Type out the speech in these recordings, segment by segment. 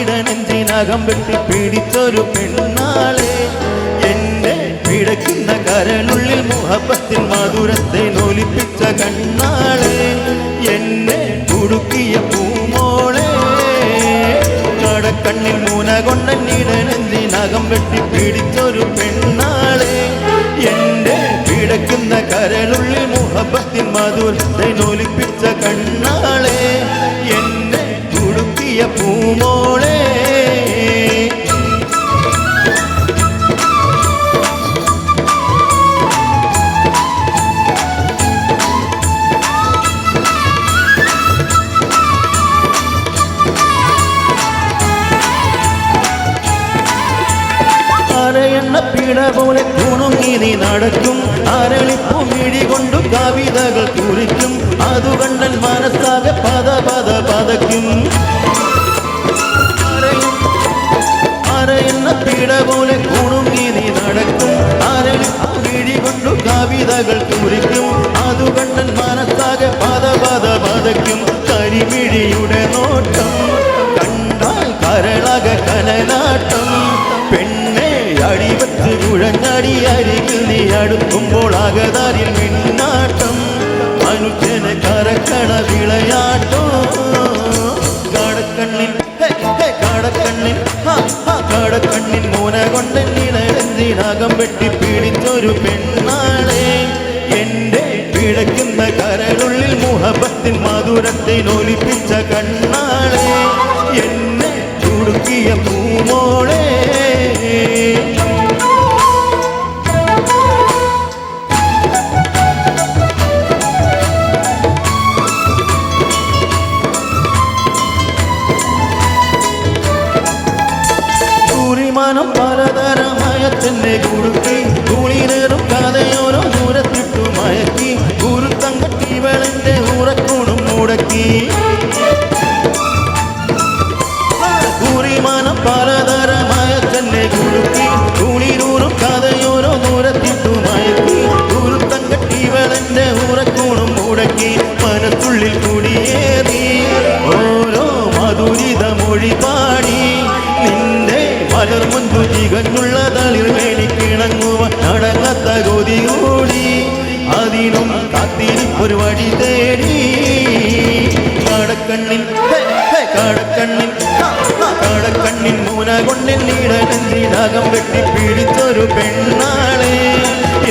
ഇടനെഞ്ചിനകം വെട്ടി പിടിച്ചൊരു പെണ്ണാളെ. എന്റെ പിടയ്ക്കുന്ന കരളുള്ളിൽ മുഹബത്തിൽ മധുരത്തെ നോലിപ്പിച്ച കണ്ണാളെ. എന്നെ കുടുക്കിയ പൂമോളെ. കടക്കണ്ണിൽ മൂന കൊണ്ടൻ ഇടനെഞ്ചിനകം വെട്ടി പിടിച്ചൊരു പെണ്ണാളെ. എന്റെ പിടയ്ക്കുന്ന കരളുള്ളിൽ മുഹബത്തിൽ മധുരത്തെ നോലിപ്പിച്ച പീഡ പോലെ തുണുങ്ങി നീ നടക്കും. അരളിപ്പു മിഴി കൊണ്ടു കവിതകൾ കുറിക്കും. അതു കണ്ടൻ മനസ്സാകെ പദ പദ പതയ്ക്കും. അരയെന്ന പീട പോലെ കുണുങ്ങി നീ നടക്കും. അരളിപ്പു മിഴി കൊണ്ടു കവിതകൾ കുറിക്കും. അതു കണ്ടൻ മനസ്സാകെ പദ പദ പതയ്ക്കും. കരിമിഴിയുടെ നോട്ടം കണ്ടാൽ കരളക കലനാട്ടം പെണ്ണെ അടിവച്ച് കുഴഞ്ഞടി അരികിൽ നീ അടുക്കുമ്പോൾ അകതാരിൽ മിന്നാട്ടം. മനുഷ്യനെ കരക്കട വിളയാട്ടോ. ഹാ, ഹാ, കടക്കണ്ണിൻ മൂന കൊണ്ട് നിലഞ്ചിനകം വെട്ടി പിടിച്ചൊരു പെണ്ണാളെ. എന്റെ പിഴയ്ക്കുന്ന കരളുള്ളിൽ മുഹബത്തിൻ മധുരത്തെ നൊലിപ്പിച്ച കണ്ണാളെ. എന്നെ ചുടുക്കിയ പൂമോളെ. സൂര്യമാനം പലതരമായ തന്നെ കുടുക്കി മുൻപു തികഞ്ഞുള്ള തളിർ മേടിക്കിണങ്ങുവാൻ നടങ്ങത്ത കൊതി കൂടി അതിനും കാത്തിരിപ്പൊരു വഴി തേടി. ഹാ, ഹാ, കടക്കണ്ണിൻ മൂന കൊണ്ടിൻ നീടനെഞ്ചിനകം വെട്ടി പിടിച്ചൊരു പെണ്ണാളെ.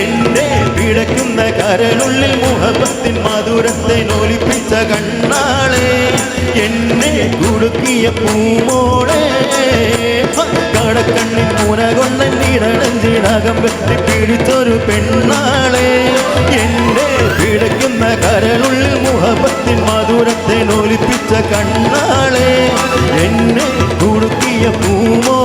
എന്റെ പിടയ്ക്കുന്ന കരനുള്ളിൽ മുഹബത്തിൻ മധുരത്തെ നോലിപ്പിച്ച കണ്ണാളെ. എന്നെ കുടുക്കിയ പൂമോളെ. കണ്ണിൽ മൂന കൊണ്ടൻ നീടടഞ്ചിടകം വെട്ടി പിടിച്ചൊരു പെണ്ണാളെ. എന്റെ പിടയ്ക്കുന്ന കരളുള്ളിൽ മുഹബത്തിൻ മധുരത്തെ നോലിപ്പിച്ച കണ്ണാളെ. എന്നെ കുടുക്കിയ പൂമോ